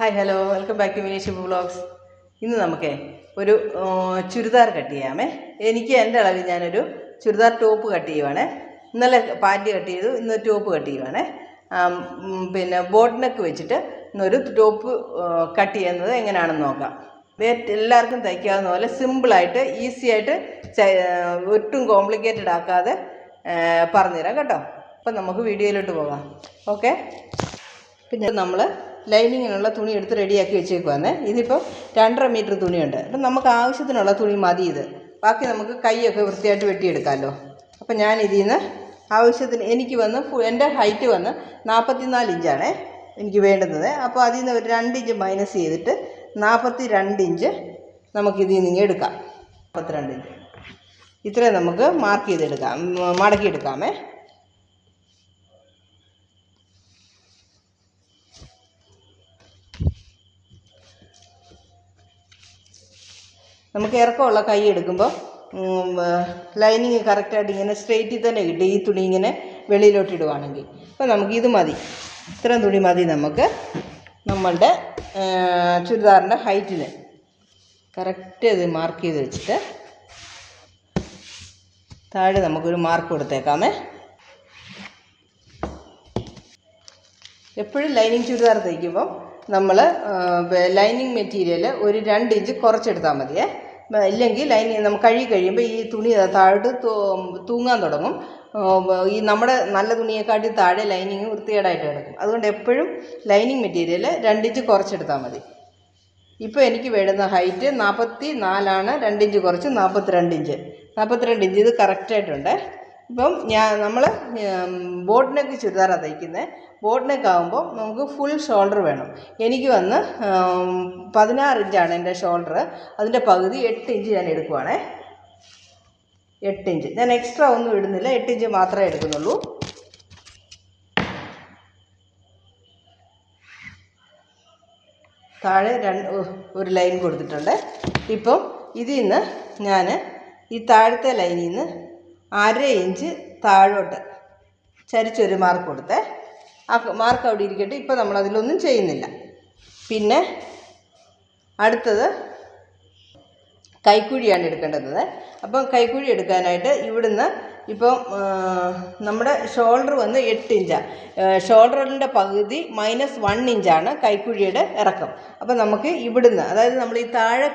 Hi hello welcome back to Minish blogs ഇന്ന് നമുക്ക് ഒരു ചുരിദാർ കട്ട് ചെയ്യാമേ. എനിക്ക് എന്റെ അളവിൽ ഞാനൊരു ചുരിദാർ ടോപ്പ് കട്ട് ചെയ്യുവാണേ. ഇന്നലെ പാന്റ് കട്ട് ചെയ്തു ഇന്ന് ടോപ്പ് കട്ട് ചെയ്യുവാണേ. പിന്നെ ബോട്ട് നെക്ക് വെച്ചിട്ട് ഇന്നൊരു ടോപ്പ് കട്ട് ചെയ്യുന്നത് എങ്ങനെയാണെന്ന് നോക്കാം. എല്ലാവർക്കും തയ്ക്കാവുന്ന പോലെ സിമ്പിളായിട്ട് ഈസി ആയിട്ട് ഒട്ടും കോംപ്ലിക്കേറ്റഡ് ആക്കാതെ പറഞ്ഞുതരാം കേട്ടോ. അപ്പം നമുക്ക് വീഡിയോയിലോട്ട് പോകാം. ഓക്കെ പിന്നെ നമ്മൾ ലൈനിങ്ങിനുള്ള തുണി എടുത്ത് റെഡിയാക്കി വെച്ചേക്കുവാന്നേ. ഇതിപ്പോൾ രണ്ടര മീറ്റർ തുണിയുണ്ട്. അപ്പം നമുക്ക് ആവശ്യത്തിനുള്ള തുണി മതി ഇത്. ബാക്കി നമുക്ക് കൈയൊക്കെ വൃത്തിയായിട്ട് വെട്ടിയെടുക്കാമല്ലോ അപ്പം ഞാൻ ഇതിൽ നിന്ന് ആവശ്യത്തിന് എനിക്ക് വന്ന് എന്റെ ഹൈറ്റ് വന്ന് നാൽപ്പത്തിനാല് ഇഞ്ചാണേ എനിക്ക് വേണ്ടുന്നത്. അപ്പോൾ അതിൽ നിന്ന് ഒരു രണ്ട് ഇഞ്ച് മൈനസ് ചെയ്തിട്ട് നാൽപ്പത്തി രണ്ട് ഇഞ്ച് നമുക്കിതിൽ നിന്ന് എടുക്കാം. നാൽപ്പത്തിരണ്ട് ഇഞ്ച്. ഇത്രയും നമുക്ക് മാർക്ക് ചെയ്തെടുക്കാം മടക്കിയെടുക്കാമേ. നമുക്ക് ഇറക്കമുള്ള കൈ എടുക്കുമ്പോൾ ലൈനിങ് കറക്റ്റായിട്ട് ഇങ്ങനെ സ്ട്രെയിറ്റിൽ തന്നെ കിട്ടും. ഈ തുണി ഇങ്ങനെ വെളിയിലോട്ട് ഇടുവാണെങ്കിൽ. അപ്പോൾ നമുക്ക് ഇത് മതി. ഇത്രയും തുണി മതി നമുക്ക്. നമ്മളുടെ ചുരിദാറിന്റെ ഹൈറ്റിന് കറക്റ്റ് ഇത് മാർക്ക് ചെയ്ത് വെച്ചിട്ട് താഴെ നമുക്കൊരു മാർക്ക് കൊടുത്തേക്കാമേ. എപ്പോഴും ലൈനിങ് ചുരിദാർ തയ്ക്കുമ്പം നമ്മൾ ലൈനിങ് മെറ്റീരിയൽ ഒരു രണ്ട് ഇഞ്ച് കുറച്ചെടുത്താൽ മതിയേ. ഇല്ലെങ്കിൽ ലൈനിങ് നമ്മൾ കഴുകി കഴിയുമ്പോൾ ഈ തുണി താഴോട്ട് തൂങ്ങാൻ തുടങ്ങും. ഈ നമ്മുടെ നല്ല തുണിയെക്കാട്ടി താഴെ ലൈനിങ് വൃത്തികേടായിട്ട് കിടക്കും. അതുകൊണ്ട് എപ്പോഴും ലൈനിങ് മെറ്റീരിയൽ രണ്ട് ഇഞ്ച് കുറച്ചെടുത്താൽ മതി. ഇപ്പോൾ എനിക്ക് വേണ്ടുന്ന ഹൈറ്റ് നാൽപ്പത്തി നാലാണ് രണ്ട് ഇഞ്ച് കുറച്ച് നാൽപ്പത്തിരണ്ട് ഇഞ്ച്. നാൽപ്പത്തിരണ്ട് ഇഞ്ച് ഇത് കറക്റ്റായിട്ടുണ്ട്. ഇപ്പം ഞാൻ നമ്മൾ ബോട്ട് നെക്ക് ചുരിദാറാണ് തയ്ക്കുന്നത് ബോട്ട് നെക്ക് ആകുമ്പോൾ നമുക്ക് ഫുൾ ഷോൾഡർ വേണം. എനിക്ക് വന്ന് പതിനാറ് ഇഞ്ചാണ് എന്റെ ഷോൾഡർ. അതിന്റെ പകുതി എട്ട് ഇഞ്ച് ഞാൻ എടുക്കുവാണേ. എട്ട് ഇഞ്ച്. ഞാൻ എക്സ്ട്രാ ഒന്നും ഇടുന്നില്ല. എട്ട് ഇഞ്ച് മാത്രമേ എടുക്കുന്നുള്ളൂ. താഴെ രണ്ട് ഒരു ലൈൻ കൊടുത്തിട്ടുണ്ട്. ഇപ്പം ഇതിൽ നിന്ന് ഞാൻ ഈ താഴത്തെ ലൈനിൽ നിന്ന് അര ഇഞ്ച് താഴോട്ട് ചരിച്ചൊരു മാർക്ക് കൊടുത്തേ. ആ മാർക്ക് അവിടെ ഇരിക്കട്ടെ. ഇപ്പോൾ നമ്മൾ അതിലൊന്നും ചെയ്യുന്നില്ല. പിന്നെ അടുത്തത് കൈക്കുഴിയാണ് എടുക്കേണ്ടത്. അപ്പം കൈക്കുഴി എടുക്കാനായിട്ട് ഇവിടുന്ന് ഇപ്പം നമ്മുടെ ഷോൾഡർ വന്ന് എട്ട് ഇഞ്ചാണ് ഷോൾഡറിന്റെ പകുതി മൈനസ് വൺ ഇഞ്ചാണ് കൈക്കുഴിയുടെ ഇറക്കം. അപ്പം നമുക്ക് ഇവിടുന്ന് അതായത് നമ്മൾ ഈ താഴെ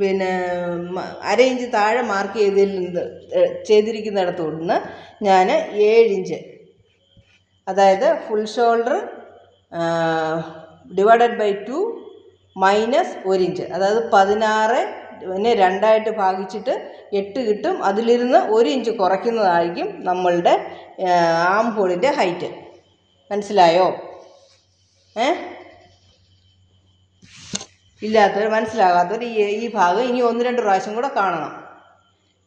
പിന്നെ അര ഇഞ്ച് താഴെ മാർക്ക് ചെയ്തതിൽ നിന്ന് ചെയ്തിരിക്കുന്നിടത്തുനിന്ന് ചെയ്തിരിക്കുന്നിടത്തു നിന്ന് ഞാൻ ഏഴ് ഇഞ്ച് അതായത് full shoulder divided by two minus ഒരു ഇഞ്ച് അതായത് പതിനാറ് പിന്നെ രണ്ടായിട്ട് ഭാഗിച്ചിട്ട് എട്ട് കിട്ടും. അതിലിരുന്ന് ഒരു ഇഞ്ച് കുറയ്ക്കുന്നതായിരിക്കും നമ്മളുടെ ആം ഹോളിന്റെ ഹൈറ്റ് മനസ്സിലായോ? ഏ? ഇല്ലാത്തവർ മനസ്സിലാകാത്തവർ ഈ ഈ ഭാഗം ഇനി ഒന്ന് രണ്ട് പ്രാവശ്യം കൂടെ കാണണം.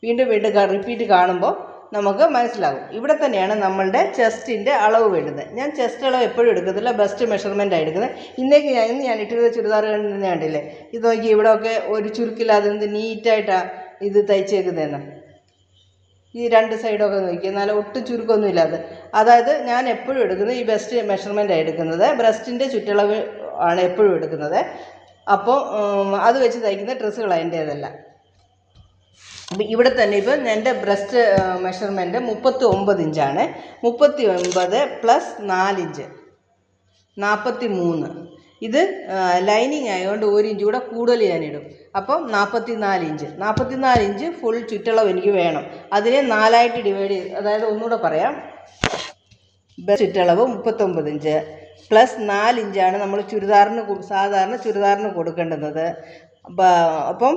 വീണ്ടും വീണ്ടും റിപ്പീറ്റ് കാണുമ്പോൾ നമുക്ക് മനസ്സിലാകും. ഇവിടെ തന്നെയാണ് നമ്മളുടെ ചെസ്റ്റിന്റെ അളവ് വേണ്ടുന്നത് ഞാൻ ചെസ്റ്റ് അളവ് എപ്പോഴും എടുക്കത്തില്ല ബെസ്റ്റ് മെഷർമെന്റാണ് എടുക്കുന്നത്. ഇന്നേക്ക് ഞാൻ ഇന്ന് ഞാൻ ഇട്ടിരുന്ന ചുരിദാർ തന്നെ കണ്ടില്ലേ? ഇത് നോക്കി ഇവിടെയൊക്കെ ഒരു ചുരുക്കില്ലാതെ എന്ത് നീറ്റായിട്ടാണ് ഇത് തയ്ച്ചേക്കുന്നതെന്ന്. ഈ രണ്ട് സൈഡൊക്കെ നോക്കി എന്നാൽ ഒട്ടും ചുരുക്കമൊന്നും ഇല്ലാതെ അതായത് ഞാൻ എപ്പോഴും എടുക്കുന്നത് ഈ ബെസ്റ്റ് മെഷർമെന്റാണ് എടുക്കുന്നത്. ബ്രസ്റ്റിന്റെ ചുറ്റളവ് ആണ് എപ്പോഴും എടുക്കുന്നത്. അപ്പോൾ അത് വെച്ച് തയ്ക്കുന്ന ഡ്രസ്സുകളാണ് എന്റേതല്ല അപ്പം ഇവിടെ തന്നെ ഇപ്പം എന്റെ ബ്രസ്റ്റ് മെഷർമെന്റ് മുപ്പത്തി ഒമ്പത് ഇഞ്ചാണ്. മുപ്പത്തി ഒമ്പത് പ്ലസ് നാലിഞ്ച് നാൽപ്പത്തി മൂന്ന് ഇത് ലൈനിങ് ആയതുകൊണ്ട് ഒരു ഇഞ്ച് കൂടെ കൂടുതൽ ഞാനിടും. അപ്പം നാൽപ്പത്തി നാല് ഇഞ്ച്. നാൽപ്പത്തി നാല് ഇഞ്ച് ഫുൾ ചുറ്റളവ് എനിക്ക് വേണം. അതിനെ നാലായിട്ട് ഡിവൈഡ് ചെയ്ത് അതായത് ഒന്നുകൂടെ പറയാം. ചുറ്റളവ് മുപ്പത്തൊമ്പത് ഇഞ്ച്. പ്ലസ് നാല് ഇഞ്ചാണ് നമ്മൾ ചുരിദാറിന് സാധാരണ ചുരിദാറിന് കൊടുക്കേണ്ടുന്നത്. അപ്പം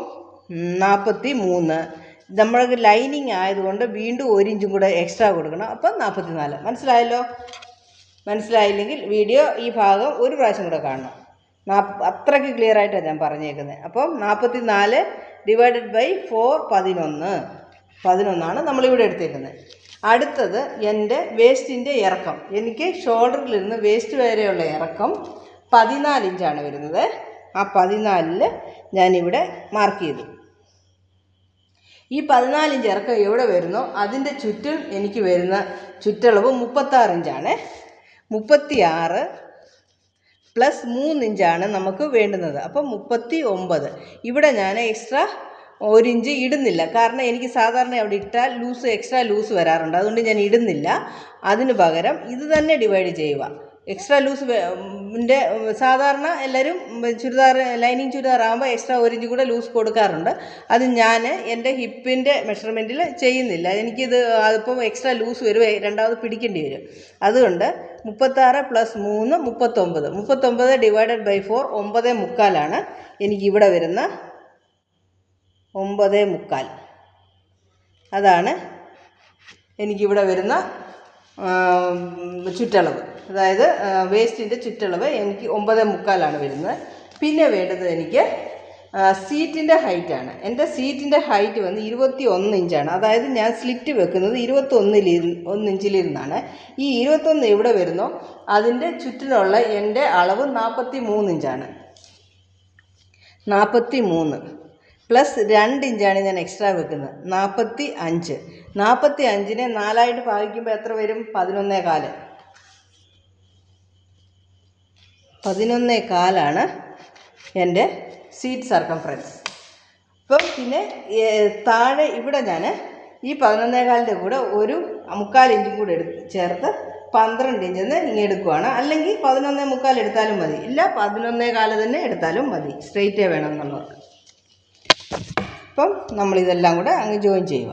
നാൽപ്പത്തി മൂന്ന് നമ്മൾക്ക് ലൈനിങ് ആയതുകൊണ്ട് വീണ്ടും ഒരു ഇഞ്ചും കൂടെ എക്സ്ട്രാ കൊടുക്കണം. അപ്പം നാൽപ്പത്തി നാല് മനസ്സിലായല്ലോ? മനസ്സിലായില്ലെങ്കിൽ വീഡിയോ ഈ ഭാഗം ഒരു പ്രാവശ്യം കൂടെ കാണണം. നാ- അത്രയ്ക്ക് ക്ലിയർ ആയിട്ടാണ് ഞാൻ പറഞ്ഞേക്കുന്നത് അപ്പം നാൽപ്പത്തി നാല് ഡിവൈഡഡ് ബൈ ഫോർ പതിനൊന്ന്. പതിനൊന്നാണ് നമ്മളിവിടെ എടുത്തേക്കുന്നത് അടുത്തത് എന്റെ വേസ്റ്റിന്റെ ഇറക്കം. എനിക്ക് ഷോൾഡറിൽ നിന്ന് വേസ്റ്റ് വരെയുള്ള ഇറക്കം പതിനാല് ഇഞ്ചാണ് വരുന്നത്. ആ പതിനാലിൽ ഞാനിവിടെ മാർക്ക് ചെയ്തു. ഈ പതിനാല് ഇഞ്ച് ഇറക്കം എവിടെ വരുന്നോ അതിന്റെ ചുറ്റും എനിക്ക് വരുന്ന ചുറ്റളവ് മുപ്പത്താറ് ഇഞ്ചാണ് മുപ്പത്തി ആറ് പ്ലസ് മൂന്നിഞ്ചാണ് നമുക്ക് വേണ്ടുന്നത്. അപ്പം മുപ്പത്തി ഒമ്പത് ഇവിടെ ഞാൻ എക്സ്ട്രാ ഒരു ഇഞ്ച് ഇടുന്നില്ല. കാരണം എനിക്ക് സാധാരണ അവിടെ ഇട്ടാൽ ലൂസ് എക്സ്ട്രാ ലൂസ് വരാറുണ്ട്. അതുകൊണ്ട് ഞാൻ ഇടുന്നില്ല. അതിന് പകരം ഇത് തന്നെ ഡിവൈഡ് ചെയ്യുക. എക്സ്ട്രാ ലൂസ് ന്റെ സാധാരണ എല്ലാവരും ചുരിദാർ ലൈനിങ് ചുരിദാർ ആകുമ്പോൾ എക്സ്ട്രാ ഒരു ഇഞ്ച് കൂടെ ലൂസ് കൊടുക്കാറുണ്ട്. അത് ഞാൻ എന്റെ ഹിപ്പിന്റെ മെഷർമെന്റിൽ ചെയ്യുന്നില്ല. എനിക്കിത് അതിപ്പം എക്സ്ട്രാ ലൂസ് വരും രണ്ടാമത് പിടിക്കേണ്ടി വരും. അതുകൊണ്ട് മുപ്പത്താറ് പ്ലസ് മൂന്ന് മുപ്പത്തൊമ്പത്. മുപ്പത്തൊമ്പത് ഡിവൈഡഡ് ബൈ ഫോർ ഒമ്പത് മുക്കാലാണ് എനിക്കിവിടെ വരുന്ന ഒമ്പത് മുക്കാൽ. അതാണ് എനിക്കിവിടെ വരുന്ന ചുറ്റളവ്. അതായത് വേസ്റ്റിന്റെ ചുറ്റളവ് എനിക്ക് ഒമ്പത് മുക്കാലാണ് വരുന്നത്. പിന്നെ വേണ്ടത് എനിക്ക് സീറ്റിന്റെ ഹൈറ്റാണ് എന്റെ സീറ്റിന്റെ ഹൈറ്റ് വന്ന് ഇരുപത്തി ഒന്ന് ഇഞ്ചാണ്. അതായത് ഞാൻ സ്ലിറ്റ് വെക്കുന്നത് ഇരുപത്തൊന്നിലിരുന്ന് ഒന്ന് ഇഞ്ചിലിരുന്നാണ്. ഈ ഇരുപത്തൊന്ന് എവിടെ വരുന്നോ അതിന്റെ ചുറ്റിനുള്ള എന്റെ അളവ് നാൽപ്പത്തി മൂന്ന് ഇഞ്ചാണ്. നാൽപ്പത്തി മൂന്ന് പ്ലസ് രണ്ട് ഇഞ്ചാണ് ഞാൻ എക്സ്ട്രാ വെക്കുന്നത്. നാൽപ്പത്തി അഞ്ച് നാൽപ്പത്തി അഞ്ചിനെ നാലായിട്ട് ഭാഗിക്കുമ്പോൾ എത്ര വരും? പതിനൊന്നേ കാൽ പതിനൊന്നേ കാലാണ് എന്റെ സീറ്റ് സർക്കംഫറൻസ് ഇപ്പം പിന്നെ താഴെ ഇവിടെ ഞാൻ ഈ പതിനൊന്നേ കാലിന്റെ കൂടെ ഒരു മുക്കാൽ ഇഞ്ചും കൂടെ എടുത്ത് ചേർത്ത് പന്ത്രണ്ട് ഇഞ്ചിൽ നിന്ന് ഇങ്ങനെ എടുക്കുവാണ്. അല്ലെങ്കിൽ പതിനൊന്നേ മുക്കാൽ എടുത്താലും മതി. ഇല്ല പതിനൊന്നേ കാൽ തന്നെ എടുത്താലും മതി. സ്ട്രെയിറ്റേ വേണം എന്നുള്ളവർക്ക് അപ്പം നമ്മളിതെല്ലാം കൂടെ അങ്ങ് ജോയിൻ ചെയ്യുക.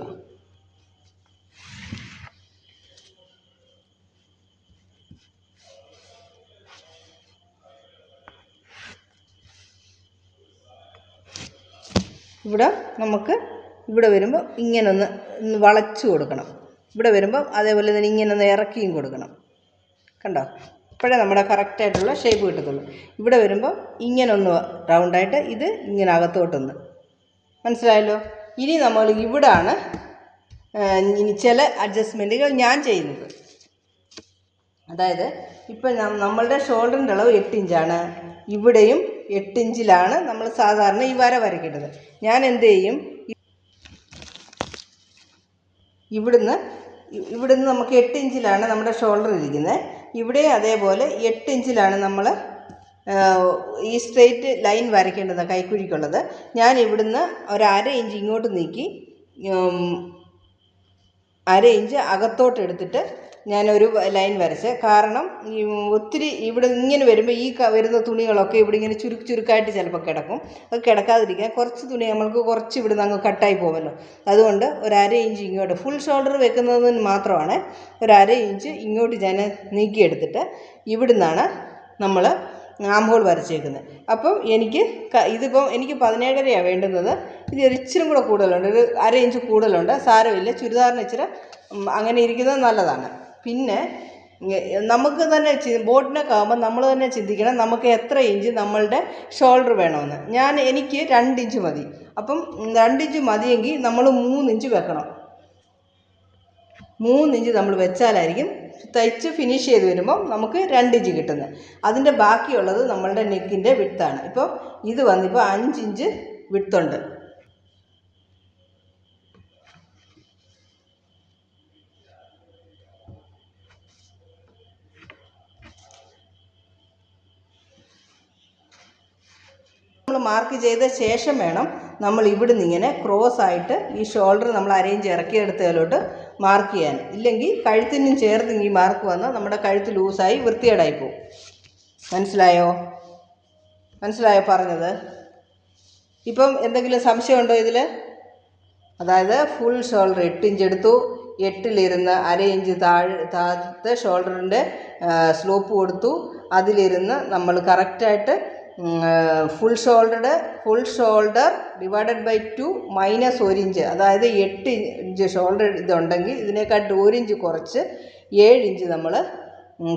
ഇവിടെ നമുക്ക് ഇവിടെ വരുമ്പോൾ ഇങ്ങനെ ഒന്ന് വളച്ചു കൊടുക്കണം. ഇവിടെ വരുമ്പോൾ അതേപോലെ തന്നെ ഇങ്ങനെ ഒന്ന് ഇറക്കിയും കൊടുക്കണം. കണ്ടോ? അപ്പോഴേ നമ്മുടെ കറക്റ്റായിട്ടുള്ള ഷേപ്പ് കിട്ടത്തുള്ളൂ. ഇവിടെ വരുമ്പോൾ ഇങ്ങനെ ഒന്ന് റൗണ്ടായിട്ട് ഇത് ഇങ്ങനെ അകത്തോട്ടൊന്ന്. മനസ്സിലായല്ലോ? ഇനി നമ്മൾ ഇവിടാണ് ഇനി ചില അഡ്ജസ്റ്റ്മെന്റുകൾ ഞാൻ ചെയ്യുന്നത്. അതായത് ഇപ്പം നമ്മളുടെ ഷോൾഡറിന്റെ അളവ് എട്ട് ഇഞ്ചാണ്. ഇവിടെയും എട്ട് ഇഞ്ചിലാണ് നമ്മൾ സാധാരണ ഈ വര വരയ്ക്കേണ്ടത്. ഞാൻ എന്ത് ചെയ്യും? ഇവിടുന്ന് ഇവിടുന്ന് നമുക്ക് എട്ട് ഇഞ്ചിലാണ് നമ്മുടെ ഷോൾഡർ ഇരിക്കുന്നത്. ഇവിടെ അതേപോലെ എട്ട് ഇഞ്ചിലാണ് നമ്മൾ ഈ സ്ട്രെയിറ്റ് ലൈൻ വരയ്ക്കേണ്ടത് കൈക്കുഴിക്കുള്ളത്. ഞാൻ ഇവിടുന്ന് ഒരു അര ഇഞ്ച് ഇങ്ങോട്ട് നീക്കി അര ഇഞ്ച് അകത്തോട്ട് എടുത്തിട്ട് ഞാനൊരു ലൈൻ വരച്ച്. കാരണം ഈ ഒത്തിരി ഇവിടെ ഇങ്ങനെ വരുമ്പോൾ ഈ വരുന്ന തുണികളൊക്കെ ഇവിടെ ഇങ്ങനെ ചുരുക്ക് ചുരുക്കായിട്ട് ചിലപ്പോൾ കിടക്കും. അത് കിടക്കാതിരിക്കാൻ കുറച്ച് തുണി നമ്മൾക്ക് കുറച്ച് ഇവിടുന്ന് അങ്ങ് കട്ടായി പോകുമല്ലോ. അതുകൊണ്ട് ഒരു അര ഇഞ്ച് ഇങ്ങോട്ട് ഫുൾ ഷോൾഡർ വെക്കുന്നതിന് മാത്രമാണ് ഒരു അര ഇഞ്ച് ഇങ്ങോട്ട് ഞാൻ നീക്കിയെടുത്തിട്ട് ഇവിടുന്നാണ് നമ്മൾ ആംഹോൾ വരച്ചേക്കുന്നത്. അപ്പം എനിക്ക് ഇതിപ്പം എനിക്ക് പതിനേഴരയാണ് വേണ്ടുന്നത്. ഇത് ഇച്ചിരി കൂടെ കൂടുതലുണ്ട്. ഒരു അര ഇഞ്ച് കൂടുതലുണ്ട്. സാരമില്ല. ചുരിദാറിന് ഇച്ചിരി അങ്ങനെ ഇരിക്കുന്നത് നല്ലതാണ്. പിന്നെ നമുക്ക് തന്നെ ബോട്ടിനൊക്കെ ആകുമ്പോൾ നമ്മൾ തന്നെ ചിന്തിക്കണം നമുക്ക് എത്ര ഇഞ്ച് നമ്മളുടെ ഷോൾഡർ വേണമെന്ന്. ഞാൻ എനിക്ക് രണ്ട് ഇഞ്ച് മതി. അപ്പം രണ്ട് ഇഞ്ച് മതിയെങ്കിൽ നമ്മൾ മൂന്ന് ഇഞ്ച് വെക്കണം. മൂന്ന് ഇഞ്ച് നമ്മൾ വെച്ചാലായിരിക്കും തയ്ച്ച് ഫിനിഷ് ചെയ്ത് വരുമ്പം നമുക്ക് രണ്ട് ഇഞ്ച് കിട്ടുന്നത്. അതിന്റെ ബാക്കിയുള്ളത് നമ്മളുടെ നെക്കിന്റെ വിട്ടാണ് ഇപ്പോൾ ഇത് വന്നിപ്പോൾ അഞ്ച് ഇഞ്ച് മാർക്ക് ചെയ്ത ശേഷം വേണം നമ്മൾ ഇവിടുന്ന് ഇങ്ങനെ ക്രോസ് ആയിട്ട് ഈ ഷോൾഡർ നമ്മൾ അരയിഞ്ച് ഇറക്കിയെടുത്തതിലോട്ട് മാർക്ക് ചെയ്യാൻ. ഇല്ലെങ്കിൽ കഴുത്തിനും ചേർത്ത് ഈ മാർക്ക് വന്നാൽ നമ്മുടെ കഴുത്ത് ലൂസായി വൃത്തികേടായി പോകും. മനസ്സിലായോ? മനസ്സിലായോ പറഞ്ഞത്? ഇപ്പം എന്തെങ്കിലും സംശയമുണ്ടോ ഇതിൽ അതായത് ഫുൾ ഷോൾഡർ എട്ട് ഇഞ്ച് എടുത്തു. എട്ടിലിരുന്ന് അര ഇഞ്ച് താഴ് താഴത്തെ ഷോൾഡറിന്റെ സ്ലോപ്പ് കൊടുത്തു. അതിലിരുന്ന് നമ്മൾ കറക്റ്റായിട്ട് full shouldered full shoulder divided by two minus ഒരു ഇഞ്ച്. അതായത് എട്ട് ഇഞ്ച് ഷോൾഡർ ഇതുണ്ടെങ്കിൽ ഇതിനെക്കാട്ട് ഒരു ഇഞ്ച് കുറച്ച് ഏഴ് ഇഞ്ച് നമ്മൾ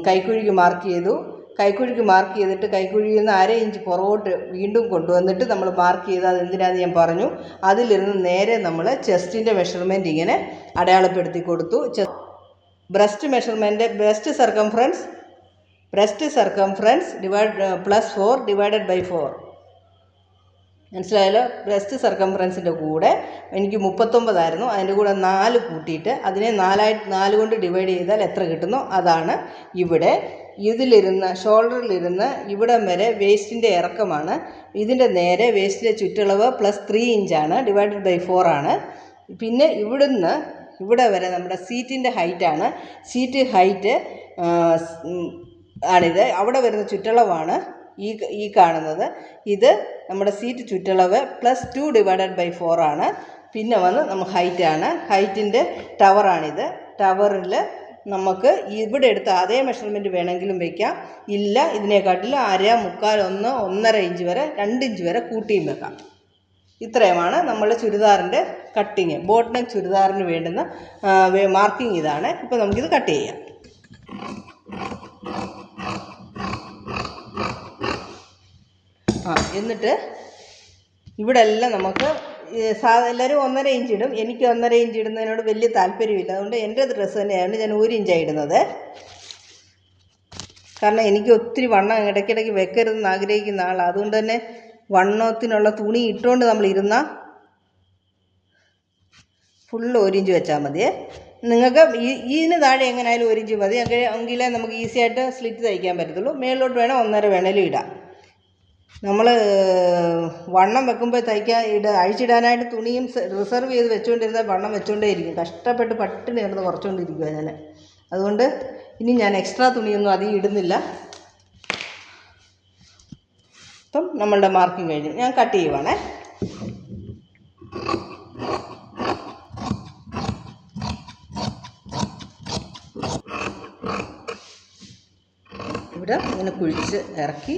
കൈക്കുഴിക്ക് മാർക്ക് ചെയ്തു. കൈക്കുഴിക്ക് മാർക്ക് ചെയ്തിട്ട് കൈക്കുഴിയിൽ നിന്ന് അര ഇഞ്ച് പുറകോട്ട് വീണ്ടും കൊണ്ടുവന്നിട്ട് നമ്മൾ മാർക്ക് ചെയ്ത് അത് എന്തിനാന്ന് ഞാൻ പറഞ്ഞു. അതിലിരുന്ന് നേരെ നമ്മൾ ചെസ്റ്റിന്റെ മെഷർമെന്റ് ഇങ്ങനെ അടയാളപ്പെടുത്തി കൊടുത്തു. Breast measurement breast circumference breast circumference divide plus four divided by four മനസ്സിലായാലോ breast സർക്കംഫറൻസിന്റെ കൂടെ എനിക്ക് മുപ്പത്തൊമ്പതായിരുന്നു. അതിന്റെ കൂടെ നാല് കൂട്ടിയിട്ട് അതിനെ നാലായി നാല് കൊണ്ട് ഡിവൈഡ് ചെയ്താൽ എത്ര കിട്ടുന്നു? അതാണ് ഇവിടെ. ഇതിലിരുന്ന് ഷോൾഡറിലിരുന്ന് ഇവിടെ വരെ വേസ്റ്റിന്റെ ഇറക്കമാണ്. ഇതിന്റെ നേരെ വേസ്റ്റിന്റെ ചുറ്റളവ് പ്ലസ് ത്രീ ഇഞ്ചാണ് ഡിവൈഡഡ് ബൈ ആണ്. പിന്നെ ഇവിടുന്ന് ഇവിടെ വരെ നമ്മുടെ സീറ്റിന്റെ ഹൈറ്റാണ് സീറ്റ് ഹൈറ്റ് ആണിത്. അവിടെ വരുന്ന ചുറ്റളവാണ് ഈ ഈ കാണുന്നത്. ഇത് നമ്മുടെ സീറ്റ് ചുറ്റളവ് plus two divided by four ആണ്. പിന്നെ വന്ന് നമുക്ക് ഹൈറ്റാണ് ഹൈറ്റിന്റെ ടവറാണിത് ടവറിൽ നമുക്ക് ഇവിടെ എടുത്ത അതേ മെഷർമെന്റ് വേണമെങ്കിലും വയ്ക്കാം ഇല്ല ഇതിനെക്കാട്ടിലും അര മുക്കാൽ ഒന്ന് ഒന്നര ഇഞ്ച് വരെ രണ്ട് ഇഞ്ച് വരെ കൂട്ടിയും വെക്കാം. ഇത്രയുമാണ് നമ്മുടെ ചുരിദാറിന്റെ കട്ടിങ് ബോട്ട് നെക്ക് ചുരിദാറിന് വേണ്ടുന്ന മാർക്കിംഗ് ഇതാണ്. ഇപ്പോൾ നമുക്കിത് കട്ട് ചെയ്യാം ആ എന്നിട്ട് ഇവിടെ എല്ലാം നമുക്ക് എല്ലാവരും ഒന്നര ഇഞ്ച് ഇടും. എനിക്ക് ഒന്നര ഇഞ്ച് ഇടുന്നതിനോട് വലിയ താല്പര്യമില്ല. അതുകൊണ്ട് എന്റെ ഡ്രസ്സ് തന്നെയാണ് ഞാൻ ഒരു ഇഞ്ചാണ് ഇടുന്നത്. കാരണം എനിക്ക് ഒത്തിരി വണ്ണം ഇടയ്ക്കിടയ്ക്ക് വെക്കരുതെന്ന് ആഗ്രഹിക്കുന്ന ആളാണ് അതുകൊണ്ട് തന്നെ വണ്ണത്തിനുള്ള തുണി ഇട്ടുകൊണ്ട് നമ്മൾ ഇരുന്ന ഫുള്ള് ഒരിഞ്ച് വെച്ചാൽ മതിയേ നിങ്ങൾക്ക് ഈ ഇതിന് താഴെ എങ്ങനെയായാലും ഒരിഞ്ച് മതി. എങ്കിലേ നമുക്ക് ഈസി ആയിട്ട് സ്ലിറ്റ് തയ്ക്കാൻ പറ്റത്തുള്ളൂ. മേളിലോട്ട് വേണം ഒന്നര വേണേലും ഇടാം. നമ്മൾ വണ്ണം വെക്കുമ്പോൾ തയ്ക്കാൻ ഇട അഴിച്ചിടാനായിട്ട് തുണിയും റിസർവ് ചെയ്ത് വെച്ചുകൊണ്ടിരുന്നാൽ വണ്ണം വെച്ചുകൊണ്ടേ ഇരിക്കും കഷ്ടപ്പെട്ട് പട്ടിണി കിടന്ന് കുറച്ചുകൊണ്ടിരിക്കുക ഞാൻ അതുകൊണ്ട് ഇനി ഞാൻ എക്സ്ട്രാ തുണിയൊന്നും അധികം ഇടുന്നില്ല. ഇപ്പം നമ്മളുടെ മാർക്കിംഗ് കഴിഞ്ഞു. ഞാൻ കട്ട് ചെയ്യുവാണേ. ഇവിടെ ഇങ്ങനെ കുഴിച്ച് ഇറക്കി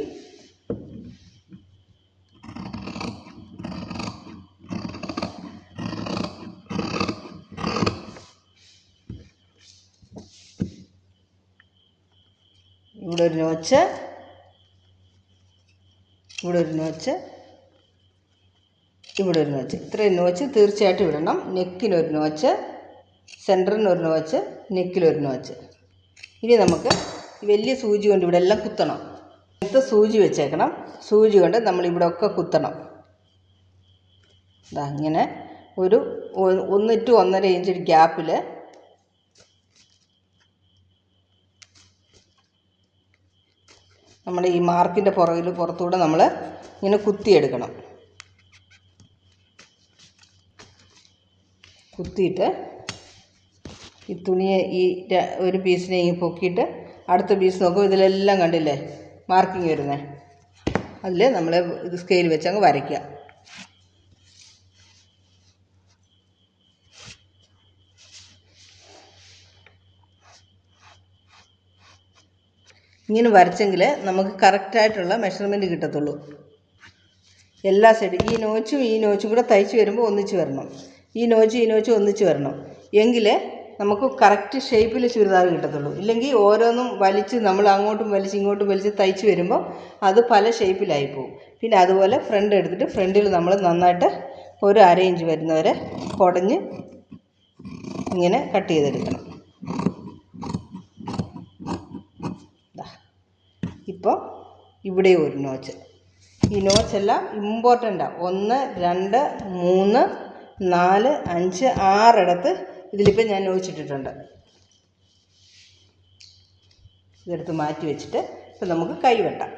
ഇവിടെ ഒരു നോച്ച്. ഇവിടെ ഒരു നോച്ച്. ഇവിടെ ഒരു നോച്ച്. ഇത്രയും നോച്ച് തീർച്ചയായിട്ടും ഇടണം. നെക്കിനൊരു നോച്ച്. സെന്ററിനൊരു നോച്ച്. നെക്കിലൊരു നോച്ച്. ഇനി നമുക്ക് വലിയ സൂചി കൊണ്ട് ഇവിടെ എല്ലാം കുത്തണം. അടുത്ത സൂചി വെച്ചേക്കണം. സൂചി കൊണ്ട് നമ്മൾ ഇവിടെ ഒക്കെ കുത്തണം. ഇതാ ഇങ്ങനെ ഒരു ഒന്ന് ടു ഒന്നര ഇഞ്ച് ഗ്യാപ്പിൽ നമ്മുടെ ഈ മാർക്കിന്റെ പുറകിൽ പുറത്തൂടെ നമ്മൾ ഇങ്ങനെ കുത്തിയെടുക്കണം. കുത്തിയിട്ട് ഈ തുണിയെ ഈ ഒരു പീസിനെ ഈ പൊക്കിയിട്ട് അടുത്ത പീസ് നോക്കുമ്പോൾ ഇതിലെല്ലാം കണ്ടില്ലേ? മാർക്കിങ് വരുന്നത് അതിൽ നമ്മൾ ഇത് സ്കെയിൽ വെച്ച് അങ്ങ് വരയ്ക്കുക. ഇങ്ങനെ വരച്ചെങ്കിൽ നമുക്ക് കറക്റ്റായിട്ടുള്ള മെഷർമെന്റ് കിട്ടത്തുള്ളൂ. എല്ലാ സൈഡും ഈ നോച്ചും ഈ നോച്ചും കൂടെ തയ്ച്ച് വരുമ്പോൾ ഒന്നിച്ച് വരണം. ഈ നോച്ചും ഈ നോച്ചും ഒന്നിച്ച് വരണം. എങ്കിൽ നമുക്ക് കറക്റ്റ് ഷേപ്പിൽ ചുരിദാർ കിട്ടത്തുള്ളൂ. ഇല്ലെങ്കിൽ ഓരോന്നും വലിച്ച് നമ്മൾ അങ്ങോട്ടും വലിച്ച് ഇങ്ങോട്ടും വലിച്ച് തയ്ച്ച് വരുമ്പോൾ അത് പല ഷേപ്പിലായി പോകും. പിന്നെ അതുപോലെ ഫ്രണ്ട് എടുത്തിട്ട് ഫ്രണ്ടിൽ നമ്മൾ നന്നായിട്ട് ഒരു അര ഇഞ്ച് വരുന്നവരെ കുടഞ്ഞ് ഇങ്ങനെ കട്ട് ചെയ്തെടുക്കണം. ഇപ്പോൾ ഇവിടെ ഒരു നോച്ച് ഈ നോച്ചെല്ലാം ഇമ്പോർട്ടന്റാണ് ഒന്ന് രണ്ട് മൂന്ന് നാല് അഞ്ച് ആറിടത്ത് ഇതിലിപ്പോൾ ഞാൻ നോച്ചിട്ടിട്ടുണ്ട് ഇതെടുത്ത് മാറ്റി വെച്ചിട്ട് ഇപ്പം നമുക്ക് കൈ വെട്ടാം.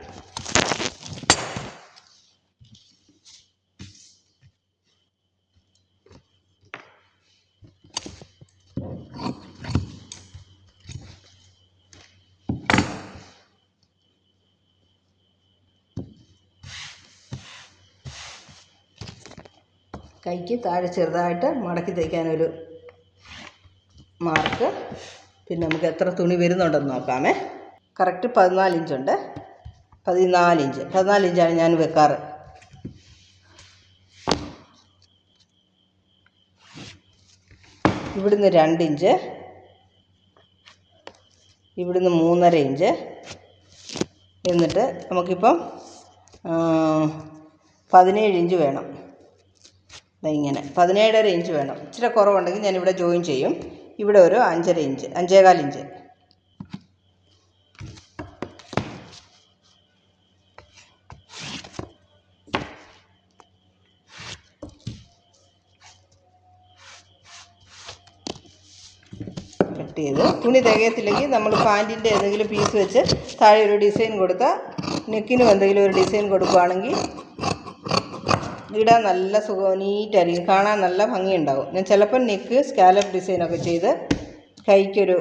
കൈക്ക് താഴെ ചെറുതായിട്ട് മടക്കി തയ്ക്കാനൊരു മാർക്ക്. പിന്നെ നമുക്ക് എത്ര തുണി വരുന്നുണ്ടെന്ന് നോക്കാമേ. കറക്റ്റ് പതിനാല് ഇഞ്ചുണ്ട് പതിനാല് ഇഞ്ച് പതിനാല് ഇഞ്ചാണ് ഞാൻ വെക്കാറ്. ഇവിടുന്ന് രണ്ട് ഇഞ്ച് ഇവിടുന്ന് മൂന്നര ഇഞ്ച് എന്നിട്ട് നമുക്കിപ്പം പതിനേഴ് ഇഞ്ച് വേണം. ദാ ഇങ്ങനെ. പതിനേഴര ഇഞ്ച് വേണം. ഇച്ചിരി കുറവുണ്ടെങ്കിൽ ഞാനിവിടെ ജോയിൻ ചെയ്യും. ഇവിടെ ഒരു അഞ്ചര ഇഞ്ച് അഞ്ചേകാൽ ഇഞ്ച് കട്ട് ചെയ്ത്. തുണി തികയത്തില്ലെങ്കിൽ നമ്മൾ പാന്റിന്റെ ഏതെങ്കിലും പീസ് വെച്ച് താഴെ ഒരു ഡിസൈൻ കൊടുത്താൽ നെക്കിനും എന്തെങ്കിലും ഒരു ഡിസൈൻ കൊടുക്കുകയാണെങ്കിൽ ഇടാൻ നല്ല സുഖം നീറ്റായിരിക്കും കാണാൻ നല്ല ഭംഗിയുണ്ടാകും. ഞാൻ ചിലപ്പോൾ നെക്ക് സ്കാലപ്പ് ഡിസൈനൊക്കെ ചെയ്ത് കൈക്കൊരു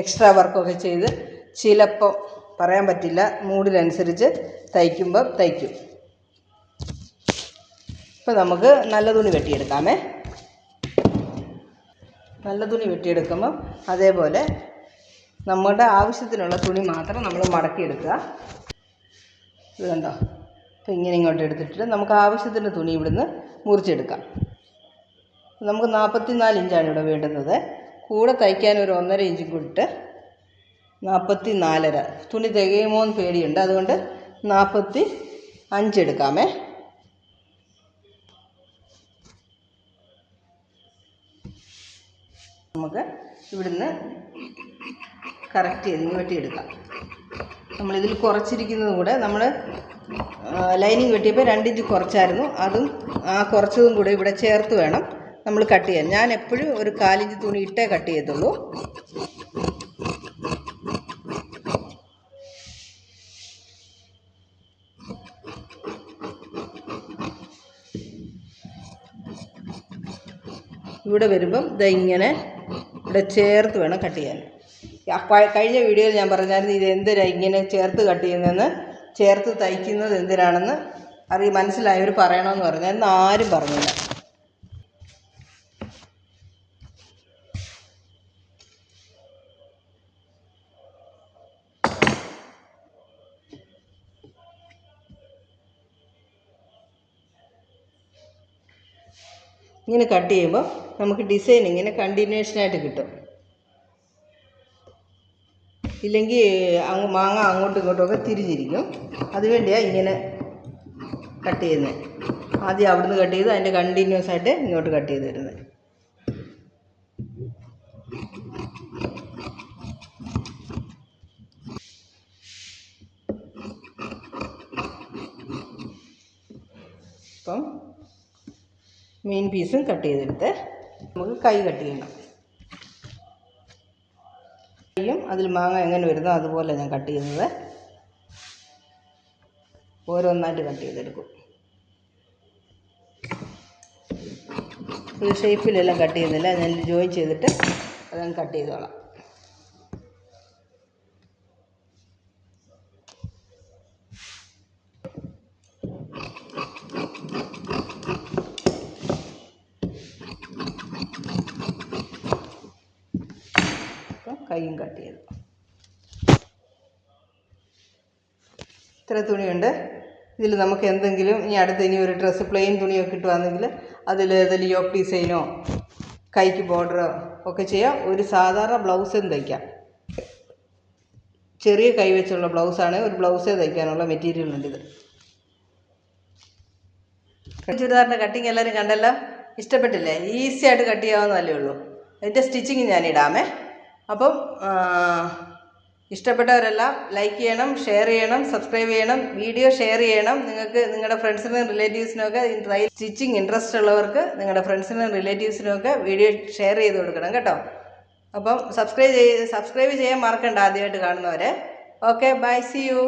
എക്സ്ട്രാ വർക്കൊക്കെ ചെയ്ത് ചിലപ്പോൾ പറയാൻ പറ്റില്ല മൂഡിനനുസരിച്ച് തയ്ക്കുമ്പോൾ തയ്ക്കും. ഇപ്പോൾ നമുക്ക് നല്ല തുണി വെട്ടിയെടുക്കാമേ. നല്ല തുണി വെട്ടിയെടുക്കുമ്പോൾ അതേപോലെ നമ്മുടെ ആവശ്യത്തിനുള്ള തുണി മാത്രം നമ്മൾ മടക്കിയെടുക്കുക. ഇത് കണ്ടോ അപ്പോൾ ഇങ്ങനെ ഇങ്ങോട്ട് എടുത്തിട്ട് നമുക്ക് ആവശ്യത്തിന് തുണി ഇവിടുന്ന് മുറിച്ചെടുക്കാം. നമുക്ക് നാൽപ്പത്തി നാല് ഇഞ്ചാണ് ഇവിടെ വേണ്ടുന്നത്. കൂടെ തയ്ക്കാൻ ഒരു ഒന്നര ഇഞ്ചും കൂടിയിട്ട് നാൽപ്പത്തി നാലര തുണി തികയുമോ എന്ന് പേടിയുണ്ട്. അതുകൊണ്ട് നാൽപ്പത്തി അഞ്ചെടുക്കാമേ നമുക്ക് ഇവിടുന്ന് കറക്റ്റ് ചെയ്ത് വെട്ടിയെടുക്കാം നമ്മളിതിൽ കുറച്ചിരിക്കുന്നതും കൂടെ നമ്മൾ ലൈനിങ് വെട്ടിയപ്പോൾ രണ്ടിഞ്ച് കുറച്ചായിരുന്നു. അതും ആ കുറച്ചതും കൂടെ ഇവിടെ ചേർത്ത് വേണം നമ്മൾ കട്ട് ചെയ്യാൻ. ഞാൻ എപ്പോഴും ഒരു കാലിഞ്ച് തുണി ഇട്ടേ കട്ട് ചെയ്യത്തുള്ളൂ. ഇവിടെ വരുമ്പം ഇതെങ്ങനെ ഇവിടെ ചേർത്ത് വേണം കട്ട് ചെയ്യാൻ. കഴിഞ്ഞ വീഡിയോയിൽ ഞാൻ പറഞ്ഞായിരുന്നു ഇത് എന്തിനാണ് ഇങ്ങനെ ചേർത്ത് കട്ട് ചെയ്യുന്നതെന്ന്? ചേർത്ത് തയ്ക്കുന്നത് എന്തിനാണെന്ന്? അറിയ മനസ്സിലായവർ പറയണമെന്ന് പറഞ്ഞായിരുന്നു ആരും പറഞ്ഞില്ല. ഇങ്ങനെ കട്ട് ചെയ്യുമ്പോൾ നമുക്ക് ഡിസൈൻ ഇങ്ങനെ കണ്ടിന്യൂഷനായിട്ട് കിട്ടും. ഇല്ലെങ്കിൽ മാങ്ങ അങ്ങോട്ടും ഇങ്ങോട്ടുമൊക്കെ തിരിഞ്ഞിരിക്കും. അതുവേണ്ടിയാണ് ഇങ്ങനെ കട്ട് ചെയ്യുന്നത് ആദ്യം അവിടുന്ന് കട്ട് ചെയ്ത് അതിന്റെ കണ്ടിന്യൂസ് ആയിട്ട് ഇങ്ങോട്ട് കട്ട് ചെയ്ത് തരുന്നത് അപ്പം മെയിൻ പീസും കട്ട് ചെയ്തെടുത്ത് നമുക്ക് കൈ കട്ട് ചെയ്യണം. കൈയും അതിൽ മാങ്ങ എങ്ങനെ വരുന്നോ അതുപോലെ ഞാൻ കട്ട് ചെയ്യുന്നത്. ഓരോന്നായിട്ട് കട്ട് ചെയ്തെടുക്കും. ഒരു ഷേപ്പിലെല്ലാം കട്ട് ചെയ്യുന്നില്ല. ഞാൻ ജോയിൻ ചെയ്തിട്ട് അതങ്ങ് കട്ട് ചെയ്തോളാം അപ്പം കൈയും കട്ട് ചെയ്തു. ഇത്ര തുണിയുണ്ട്. ഇതിൽ നമുക്ക് എന്തെങ്കിലും ഇനി അടുത്ത് ഇനി ഒരു ഡ്രസ്സ് പ്ലെയിൻ തുണിയൊക്കെ കിട്ടുവാണെങ്കിൽ അതിൽ ഏതെങ്കിലും യോക്ക് ഡിസൈനോ കൈക്ക് ബോർഡറോ ഒക്കെ ചെയ്യാം. ഒരു സാധാരണ ബ്ലൗസും തയ്ക്കാം. ചെറിയ കൈ വെച്ചുള്ള ബ്ലൗസാണ് ഒരു ബ്ലൗസേ തയ്ക്കാനുള്ള മെറ്റീരിയൽ ഉണ്ട് ഇത്. ചുരിദാറിന്റെ കട്ടിങ് എല്ലാവരും കണ്ടല്ലോ? ഇഷ്ടപ്പെട്ടില്ലേ? ഈസി ആയിട്ട് കട്ട് ചെയ്യാവുന്നതല്ലേ ഉള്ളൂ. അതിന്റെ സ്റ്റിച്ചിങ് ഞാനിടാമേ. അപ്പം ഇഷ്ടപ്പെട്ടവരെല്ലാം ലൈക്ക് ചെയ്യണം ഷെയർ ചെയ്യണം സബ്സ്ക്രൈബ് ചെയ്യണം വീഡിയോ ഷെയർ ചെയ്യണം. നിങ്ങൾക്ക് നിങ്ങളുടെ ഫ്രണ്ട്സിനും റിലേറ്റീവ്സിനും ഒക്കെ ട്രൈ സ്റ്റിച്ചിങ് ഇൻട്രസ്റ്റ് ഉള്ളവർക്ക് നിങ്ങളുടെ ഫ്രണ്ട്സിനും റിലേറ്റീവ്സിനും ഒക്കെ വീഡിയോ ഷെയർ ചെയ്ത് കൊടുക്കണം കേട്ടോ. അപ്പം സബ്സ്ക്രൈബ് ചെയ്ത് സബ്സ്ക്രൈബ് ചെയ്യാൻ മറക്കണ്ട ആദ്യമായിട്ട് കാണുന്നവരെ. Okay bye C U